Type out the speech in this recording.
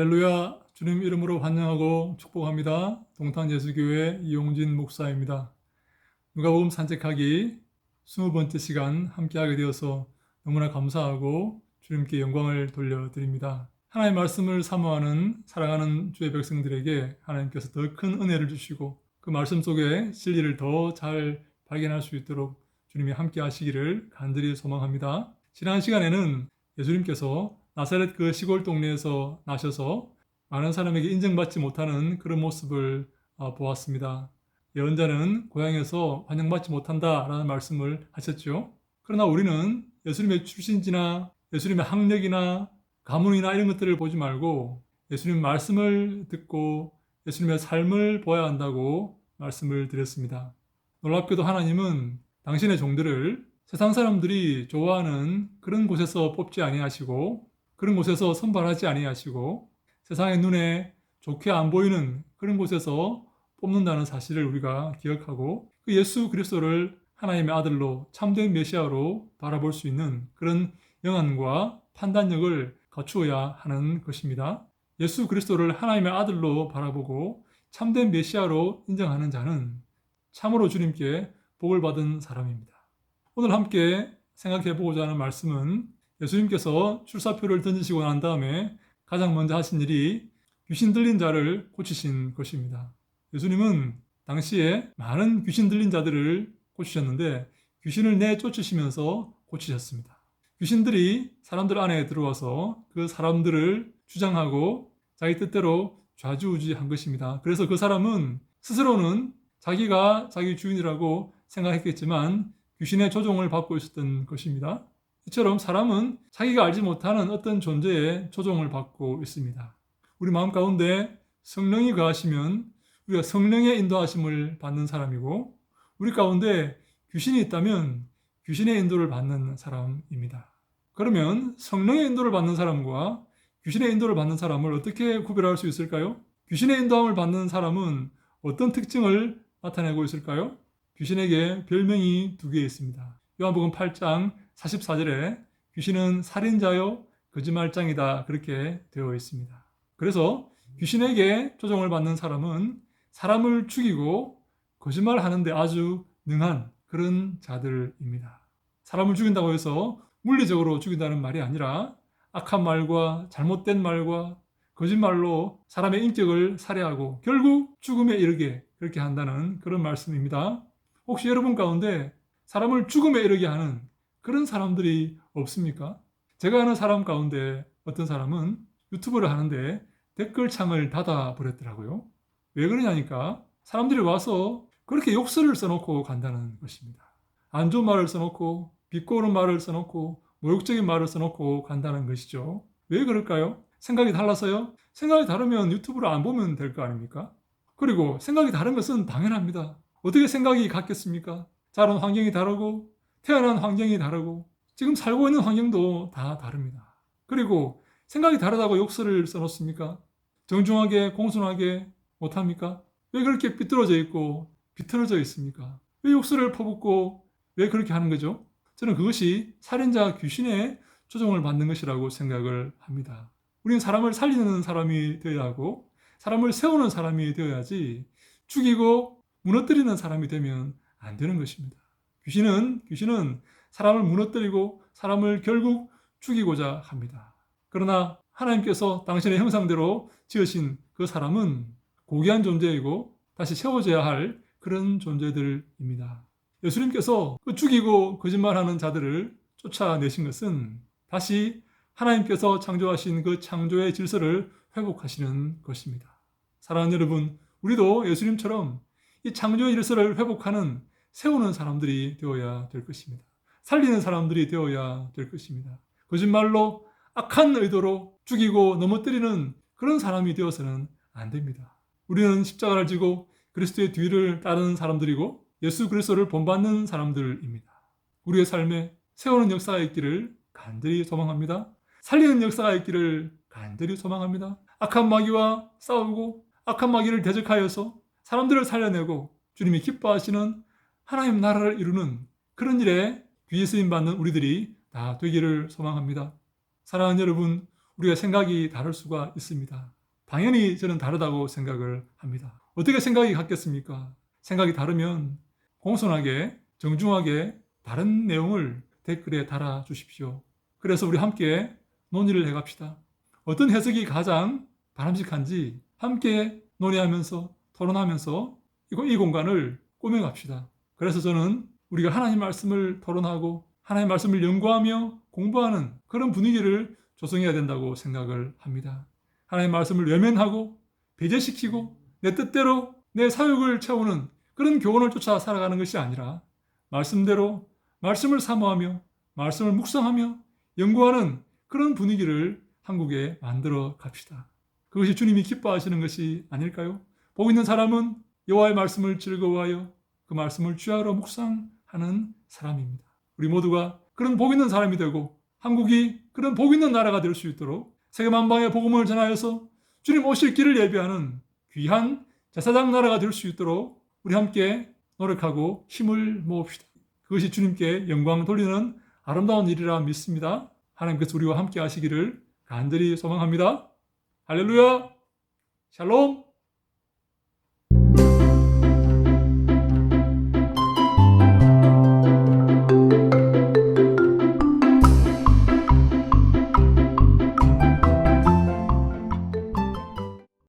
안녕하세요. 축복합니다. 동탄예수교회 이용진 목사입니다. 누가복음 산책하기 20번째 시간 함께하게 되어서 너무나 감사하고 주님께 영광을 돌려드립니다. 하나님의 말씀을 사모하는 사랑하는 주의 백성들에게 하나님께서 더 큰 은혜를 주시고 그 말씀 속에 진리를 더 잘 발견할 수 있도록 주님이 함께 하시기를 간절히 소망합니다. 지난 시간에는 예수님께서 나사렛 그 시골 동네에서 나셔서 많은 사람에게 인정받지 못하는 그런 모습을 어, 보았습니다. 예언자는 고향에서 환영받지 못한다라는 말씀을 하셨죠. 그러나 우리는 예수님의 출신지나 예수님의 학력이나 가문이나 이런 것들을 보지 말고 예수님 말씀을 듣고 예수님의 삶을 보아야 한다고 말씀을 드렸습니다. 놀랍게도 하나님은 당신의 종들을 세상 사람들이 좋아하는 그런 곳에서 뽑지 아니하시고 그런 곳에서 선발하지 아니하시고 세상의 눈에 좋게 안 보이는 그런 곳에서 뽑는다는 사실을 우리가 기억하고 그 예수 그리스도를 하나님의 아들로 참된 메시아로 바라볼 수 있는 그런 영안과 판단력을 갖추어야 하는 것입니다. 예수 그리스도를 하나님의 아들로 바라보고 참된 메시아로 인정하는 자는 참으로 주님께 복을 받은 사람입니다. 오늘 함께 생각해 보고자 하는 말씀은 예수님께서 출사표를 던지시고 난 다음에 가장 먼저 하신 일이 귀신 들린 자를 고치신 것입니다. 예수님은 당시에 많은 귀신 들린 자들을 고치셨는데 귀신을 내쫓으시면서 고치셨습니다. 귀신들이 사람들 안에 들어와서 그 사람들을 주장하고 자기 뜻대로 좌지우지한 것입니다. 그래서 그 사람은 스스로는 자기가 자기 주인이라고 생각했겠지만 귀신의 조종을 받고 있었던 것입니다. 이처럼 사람은 자기가 알지 못하는 어떤 존재의 조종을 받고 있습니다. 우리 마음 가운데 성령이 거하시면 우리가 성령의 인도하심을 받는 사람이고 우리 가운데 귀신이 있다면 귀신의 인도를 받는 사람입니다. 그러면 성령의 인도를 받는 사람과 귀신의 인도를 받는 사람을 어떻게 구별할 수 있을까요? 귀신의 인도함을 받는 사람은 어떤 특징을 나타내고 있을까요? 귀신에게 별명이 두 개 있습니다. 요한복음 8장 44절에 귀신은 살인자요 거짓말장이다 그렇게 되어 있습니다. 그래서 귀신에게 조종을 받는 사람은 사람을 죽이고 거짓말하는데 아주 능한 그런 자들입니다. 사람을 죽인다고 해서 물리적으로 죽인다는 말이 아니라 악한 말과 잘못된 말과 거짓말로 사람의 인격을 살해하고 결국 죽음에 이르게 그렇게 한다는 그런 말씀입니다. 혹시 여러분 가운데 사람을 죽음에 이르게 하는 그런 사람들이 없습니까? 제가 아는 사람 가운데 어떤 사람은 유튜브를 하는데 댓글창을 닫아 버렸더라고요. 왜 그러냐니까 사람들이 와서 그렇게 욕설을 써놓고 간다는 것입니다. 안 좋은 말을 써놓고 비꼬는 말을 써놓고 모욕적인 말을 써놓고 간다는 것이죠. 왜 그럴까요? 생각이 달라서요? 생각이 다르면 유튜브를 안 보면 될 거 아닙니까? 그리고 생각이 다른 것은 당연합니다. 어떻게 생각이 같겠습니까? 자란 환경이 다르고 태어난 환경이 다르고 지금 살고 있는 환경도 다 다릅니다. 그리고 생각이 다르다고 욕설을 써놓습니까? 정중하게 공손하게 못합니까? 왜 그렇게 삐뚤어져 있고 비틀어져 있습니까? 왜 욕설을 퍼붓고 왜 그렇게 하는 거죠? 저는 그것이 살인자 귀신의 조종을 받는 것이라고 생각을 합니다. 우리는 사람을 살리는 사람이 되어야 하고 사람을 세우는 사람이 되어야지 죽이고 무너뜨리는 사람이 되면 안 되는 것입니다. 귀신은 귀신은 사람을 무너뜨리고 사람을 결국 죽이고자 합니다. 그러나 하나님께서 당신의 형상대로 지으신 그 사람은 고귀한 존재이고 다시 세워져야 할 그런 존재들입니다. 예수님께서 그 죽이고 거짓말하는 자들을 쫓아내신 것은 다시 하나님께서 창조하신 그 창조의 질서를 회복하시는 것입니다. 사랑하는 여러분, 우리도 예수님처럼 이 창조의 질서를 회복하는 세우는 사람들이 되어야 될 것입니다. 살리는 사람들이 되어야 될 것입니다. 거짓말로 악한 의도로 죽이고 넘어뜨리는 그런 사람이 되어서는 안 됩니다. 우리는 십자가를 지고 그리스도의 뒤를 따르는 사람들이고 예수 그리스도를 본받는 사람들입니다. 우리의 삶에 세우는 역사가 있기를 간절히 소망합니다. 살리는 역사가 있기를 간절히 소망합니다. 악한 마귀와 싸우고 악한 마귀를 대적하여서 사람들을 살려내고 주님이 기뻐하시는 하나님 나라를 이루는 그런 일에 귀에 쓰임 받는 우리들이 다 되기를 소망합니다. 사랑하는 여러분, 우리가 생각이 다를 수가 있습니다. 당연히 저는 다르다고 생각을 합니다. 어떻게 생각이 같겠습니까? 생각이 다르면 공손하게 정중하게 다른 내용을 댓글에 달아 주십시오. 그래서 우리 함께 논의를 해 갑시다. 어떤 해석이 가장 바람직한지 함께 논의하면서 토론하면서 이 공간을 꾸며 갑시다. 그래서 저는 우리가 하나님 말씀을 토론하고 하나님 말씀을 연구하며 공부하는 그런 분위기를 조성해야 된다고 생각을 합니다. 하나님 말씀을 외면하고 배제시키고 내 뜻대로 내 사역을 채우는 그런 교훈을 쫓아 살아가는 것이 아니라 말씀대로 말씀을 사모하며 말씀을 묵상하며 연구하는 그런 분위기를 한국에 만들어 갑시다. 그것이 주님이 기뻐하시는 것이 아닐까요? 보고 있는 사람은 여호와의 말씀을 즐거워하여 그 말씀을 취하러 묵상하는 사람입니다. 우리 모두가 그런 복 있는 사람이 되고 한국이 그런 복 있는 나라가 될 수 있도록 세계 만방에 복음을 전하여서 주님 오실 길을 예비하는 귀한 제사장 나라가 될 수 있도록 우리 함께 노력하고 힘을 모읍시다. 그것이 주님께 영광 돌리는 아름다운 일이라 믿습니다. 하나님께서 우리와 함께 하시기를 간절히 소망합니다. 할렐루야! 샬롬!